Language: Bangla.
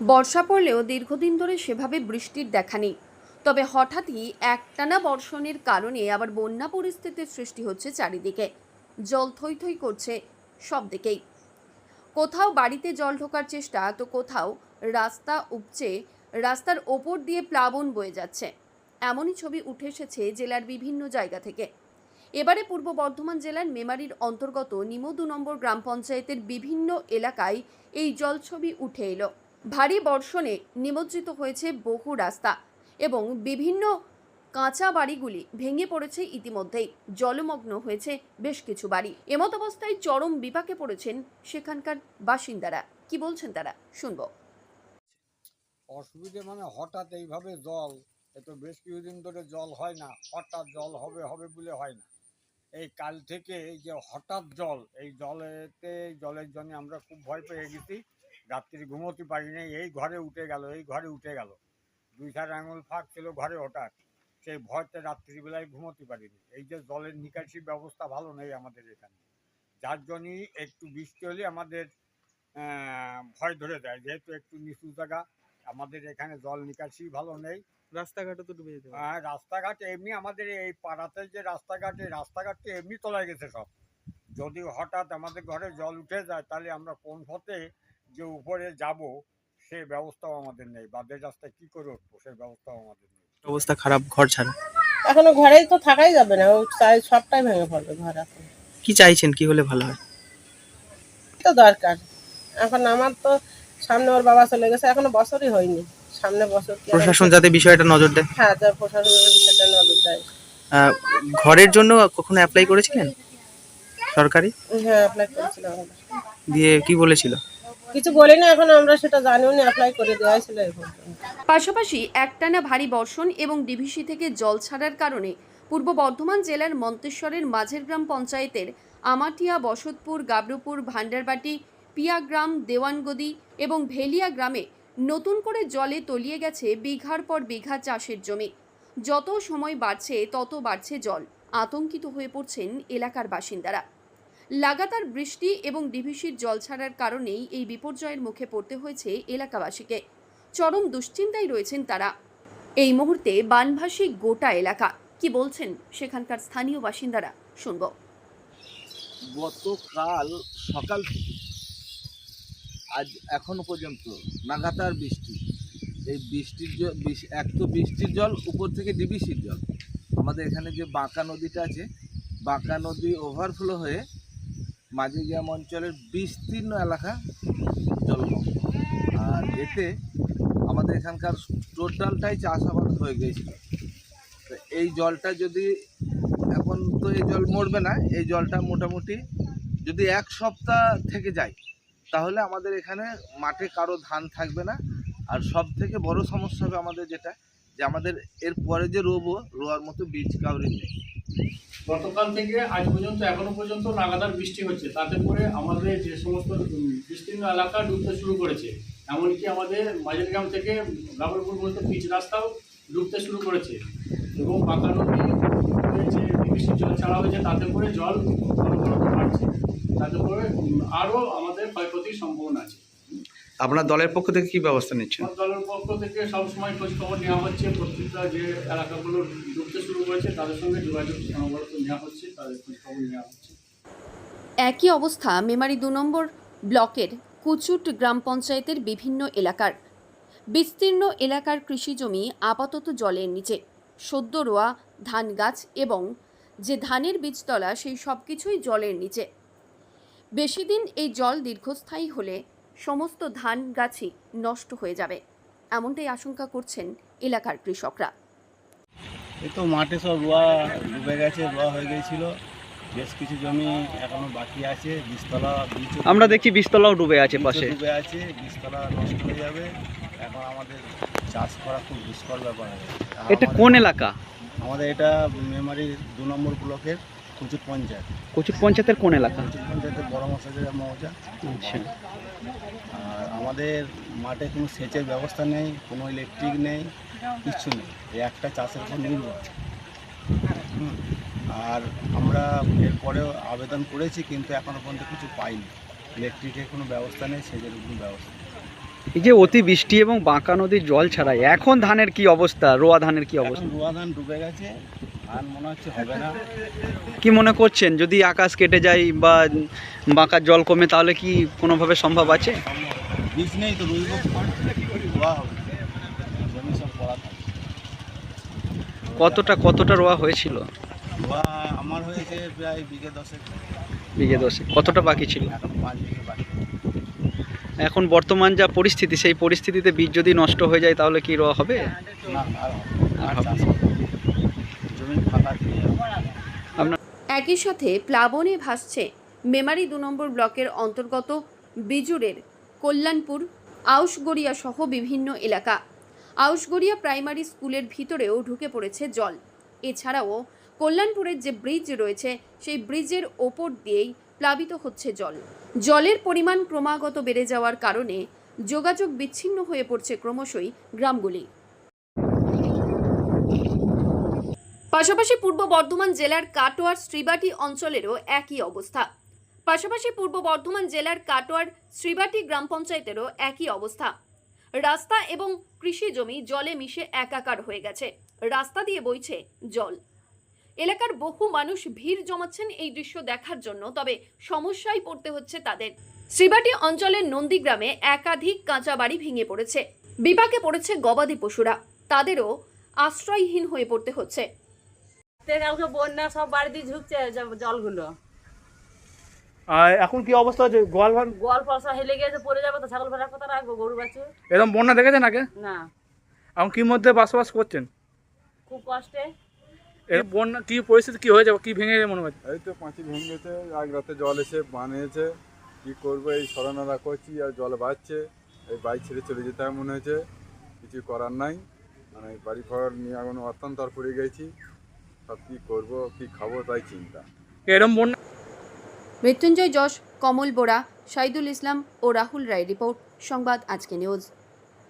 বর্ষা পড়লেও দীর্ঘদিন ধরে সেভাবে বৃষ্টির দেখা নেই। তবে হঠাৎই একটানা বর্ষণের কারণে আবার বন্যা পরিস্থিতির সৃষ্টি হচ্ছে চারিদিকে। জল থই থই করছে সব দিকেই। কোথাও বাড়িতে জল ঢোকার চেষ্টা, তো কোথাও রাস্তা উপচে রাস্তার ওপর দিয়ে প্লাবন বয়ে যাচ্ছে। এমনই ছবি উঠে এসেছে জেলার বিভিন্ন জায়গা থেকে। এবারে পূর্ব বর্ধমান জেলার মেমারির অন্তর্গত নিমো দু নম্বর গ্রাম পঞ্চায়েতের বিভিন্ন এলাকায় এই জলছবি উঠে এলো। ভারী বর্ষণে নিমজ্জিত হয়েছে বহু রাস্তা এবং বিভিন্ন কাঁচা বাড়িগুলি ভেঙে পড়েছে ইতিমধ্যেই। জলমগ্ন হয়েছে বেশ কিছু বাড়ি। এমত অবস্থায় চরম বিপাকে পড়েছেন সেখানকার বাসিন্দারা। কি বলছেন তারা? শুনব। অসুবিধে মানে হঠাৎ এইভাবে জল এত বেশ কিছুদিন ধরে জল হয় না, হঠাৎ জল হবে হবে বলে হয় না। এই কাল থেকে এই যে হঠাৎ জল, এই জলেতে, জলের জন্য আমরা খুব ভয় পেয়ে গেছি। রাত্রি ঘুমোতে পারি নাই এই ঘরে উঠে গেল এই ঘরে উঠে গেল। দুই চার আঙুল ফাঁক ছিল ঘরে হঠাৎ সেই ভয়তে রাত্রিবেলায় ঘুমোতে পারিনি। এই যে জলের নিকাশি ব্যবস্থা ভালো নেই আমাদের এখানে। যার জন্যই একটু বৃষ্টি হলে আমাদের ভয় ধরে যায়। যেহেতু একটু নিচু জায়গা আমাদের এখানে জল নিকাশি ভালো নেই। রাস্তাঘাটে তো ডুবে যেতে আর রাস্তাঘাট এমনি আমাদের এই পাড়াতে যে রাস্তাঘাট এই রাস্তাঘাট তো এমনি তলায় গেছে সব। যদি হঠাৎ আমাদের ঘরে জল উঠে যায় তাহলে আমরা কোন পথে যে উপরে যাব সে ব্যবস্থাও আমাদের নেই। বাদের রাস্তায় কী করে উঠবো সেই ব্যবস্থাও আমাদের নেই। অবস্থা খারাপ ঘর ছাড়া এখনও ঘরেই তো থাকাই যাবে না। ও চাই সবটাই ভেঙে পড়বে ঘর এখন। কি চাইছেন? কি হলে ভালো হয়? তো দরকার। এখন আমার তো সামনে ওর বাবা চলে গেছে এখনও বছরই হয়নি। সামনে বছর কি আর- প্রশাসন যাতে বিষয়টা নজর দেয়। হ্যাঁ তার প্রশাসনের বিষয়টা নজর দেয়। আহ, ঘরের জন্য কখনো অ্যাপ্লাই করেছিলেন? সরকারি? হ্যাঁ অ্যাপ্লাই করেছিলাম। আমরা। দিয়ে কি বলেছিল? কিছু বলি এখন আমরা সেটা জানিও না অ্যাপ্লাই করে দেওয়া ছিল পর্যন্ত। পাশাপাশি একটানা ভারী বর্ষণ এবং ডিভিসি থেকে জল ছাড়ার কারণে পূর্ব বর্ধমান জেলার মন্তেশ্বরের মাঝের গ্রাম পঞ্চায়েতের আমাটিয়া, বসতপুর, গাবরুপুর ভান্ডারবাটি পিয়াগ্রাম, দেওয়ানগদি এবং ভেলিয়া গ্রামে নতুন করে জলে তলিয়ে গেছে বিঘার পর বিঘা চাষের জমি। যত সময় বাড়ছে, তত বাড়ছে জল। আতঙ্কিত হয়ে পড়ছেন এলাকার বাসিন্দারা। লাগাতার বৃষ্টি এবং ডিভিসির জল ছাড়ার কারণেই এই বিপর্যয়ের মুখে পড়তে হয়েছে এলাকাবাসীকে। চরম দুশ্চিন্তায় রয়েছেন তারা। এই মুহূর্তে বানভাসী গোটা এলাকা। কি বলছেন সেখানকার স্থানীয় বাসিন্দারা? শুনব। গতকাল সকাল থেকে, আজ এখনও পর্যন্ত লাগাতার বৃষ্টি। এই বৃষ্টির জল এক তো বৃষ্টির জল, উপর থেকে ডিবিসির জল। আমাদের এখানে যে বাঁকা নদীটা আছে, বাঁকা নদী ওভারফ্লো হয়ে মাঝিগ্রাম অঞ্চলের বিস্তীর্ণ এলাকা জলমগ্ন। আর এতে আমাদের এখানকার টোটালটাই চাষাবাদ হয়ে গিয়েছিল। তো এই জলটা যদি এখন তো এই জল মরবে না, এই জলটা মোটামুটি যদি এক সপ্তাহ থেকে যায়, তাহলে আমাদের এখানে মাঠে কারও ধান থাকবে না। আর সব থেকে বড় সমস্যা হবে আমাদের যেটা, যে আমাদের এর পরে যে রোবো, রোয়ার মতো বীজ কাউরি নেই। গতকাল থেকে আজ পর্যন্ত, এখনও পর্যন্ত লাগাতার বৃষ্টি হচ্ছে। তাতে করে আমাদের যে সমস্ত বিস্তীর্ণ এলাকা ডুবতে শুরু করেছে। এমনকি আমাদের মাঝেরগ্রাম থেকে গাবরপুর পর্যন্ত পিচ রাস্তাও ডুবতে শুরু করেছে। এবং পাকা নদী যে বৃষ্টি জল ছাড়া হয়েছে, তাতে করে জল অনবরত বাড়ছে। তাতে করে আরও আমাদের ক্ষয়ক্ষতির সম্ভাবনা আছে। আপনার দলের পক্ষ থেকে কি ব্যবস্থা নিচ্ছেন? দলের পক্ষ থেকে সবসময় খোঁজ খবর নেওয়া হচ্ছে। প্রত্যেকটা যে এলাকাগুলো ডুবতে শুরু করেছে তাদের সঙ্গে যোগাযোগ অনবরত নেওয়া হচ্ছে তাদের খোঁজ খবর নেওয়া হচ্ছে। একই অবস্থা মেমারি দু নম্বর ব্লকের কুচুট গ্রাম পঞ্চায়েতের বিভিন্ন এলাকার। বিস্তীর্ণ এলাকার কৃষিজমি আপাতত জলের নিচে। সদ্য রোয়া ধান গাছ এবং যে ধানের বীজতলা সেই সব কিছুই জলের নিচে। বেশি দিন এই জল দীর্ঘস্থায়ী হলে সমস্ত ধান গাছই নষ্ট হয়ে যাবে। এমনটাই আশঙ্কা করছেন এলাকার কৃষকরা। এই তো মাঠে সব রোয়া ডুবে গেছে রোয়া হয়ে গিয়েছিল। বেশ কিছু জমি এখনও বাকি আছে বীজতলা বীজ আমরা দেখি বীজতলাও ডুবে আছে পাশে। ডুবে আছে বীজতলা নষ্ট হয়ে যাবে। এখন আমাদের চাষ করা খুব দুষ্কর ব্যাপার এটা কোন এলাকা? আমাদের এটা মেমারি দু নম্বর ব্লকের কুচুট পঞ্চায়েত কচুর পঞ্চায়েতের কোন এলাকা? কুচুট পঞ্চায়েতের বড় মশাইদের মৌজা। আচ্ছা। আর আমাদের মাঠে কোনো সেচের ব্যবস্থা নেই কোনো ইলেকট্রিক নেই কিচ্ছু নেই। এই একটা চাষের উপর নির্ভর। আর আমরা এরপরেও আবেদন করেছি কিন্তু এখনও পর্যন্ত কিছু পাইনি। ইলেকট্রিকের কোনো ব্যবস্থা নেই সেচের কোনো ব্যবস্থা নেই। এই যে অতি বৃষ্টি এবং বাঁকা নদীর জল ছাড়াই এখন ধানের কি অবস্থা? রোয়া ধানের কি অবস্থা? রোয়া ধান ডুবে গেছে কি মনে করছেন? যদি আকাশ কেটে যায় বা বাঁকার জল কমে তাহলে কি কোনোভাবে সম্ভব আছে? কতটা কতটা রোয়া হয়েছিল? আমার হয়েছে প্রায় বিঘে দশেক। বিঘে দশে কতটা বাকি ছিল? এখন বিঘে বাকি। এখন বর্তমান যা পরিস্থিতি সেই পরিস্থিতিতে বীজ যদি নষ্ট হয়ে যায় তাহলে কি রোয়া হবে? আর হবে না। আর আর হবে চাষ হবে না। জমি ফাঁকা দিয়ে যাবে। একই সাথে প্লাবনে ভাসছে মেমারি দু নম্বর ব্লকের অন্তর্গত বিজুরের কল্যাণপুর, আউশগড়িয়া সহ বিভিন্ন এলাকা। আউশগড়িয়া প্রাইমারি স্কুলের ভিতরেও ঢুকে পড়েছে জল। এছাড়াও কল্যাণপুরের যে ব্রিজ রয়েছে, সেই ব্রিজের ওপর দিয়েই প্লাবিত হচ্ছে জল। জলের পরিমাণ ক্রমাগত বেড়ে যাওয়ার কারণে যোগাযোগ বিচ্ছিন্ন হয়ে পড়ছে ক্রমশই গ্রামগুলি। পাশাপাশি পূর্ব বর্ধমান জেলার কাটোয়ার শ্রীবাটি অঞ্চলেরও একই অবস্থা। পাশাপাশি পূর্ব বর্ধমান জেলার কাটোয়ার শ্রীবাটি গ্রাম পঞ্চায়েতেরও একই অবস্থা। রাস্তা এবং কৃষি জমি জলে মিশে একাকার হয়ে গেছে। রাস্তা দিয়ে বইছে জল। এলাকার বহু মানুষ ভিড় জমাচ্ছেন এই দৃশ্য দেখার জন্য, তবে সমস্যায় পড়তে হচ্ছে তাদের। শ্রীবাটি অঞ্চলের নন্দীগ্রামে একাধিক কাঁচা বাড়ি ভেঙে পড়েছে। বিপাকে পড়েছে গবাদি পশুরা। তাদেরও আশ্রয়হীন হয়ে পড়তে হচ্ছে। কালকে বন্যা সব বাড়িতে ঝুঁকছে জলগুলো। আর এখন কি অবস্থা হচ্ছে? গোয়াল ঘর গোয়াল ফসা হেলে গেছে পড়ে যাবে তো ছাগল ভেড়া কোথা রাখব গরু বাছুর। এরকম বন্যা দেখেছেন আগে? না। এখন কি মধ্যে বসবাস করছেন? খুব কষ্টে। এর বন্যা কি পরিস্থিতি কি হয়ে যাবে কি ভেঙে মনে হচ্ছে? এই তো পাঁচি ভেঙে গেছে এক রাতে জল এসে বানিয়েছে। কি করব এই সরানোরা করছি আর জল বাড়ছে। এই বাড়ি ছেড়ে চলে যেতে হবে মনে হয়েছে কিছু করার নাই। মানে বাড়ি ঘর নিয়ে এখন অত্যন্তর পড়ে গেছি। সব কী করব কী খাব তাই চিন্তা। এরকম বন্যা মৃত্যুঞ্জয় যশ কমল বোরা সাইদুল ইসলাম ও রাহুল রায় রিপোর্ট সংবাদ আজকে নিউজ।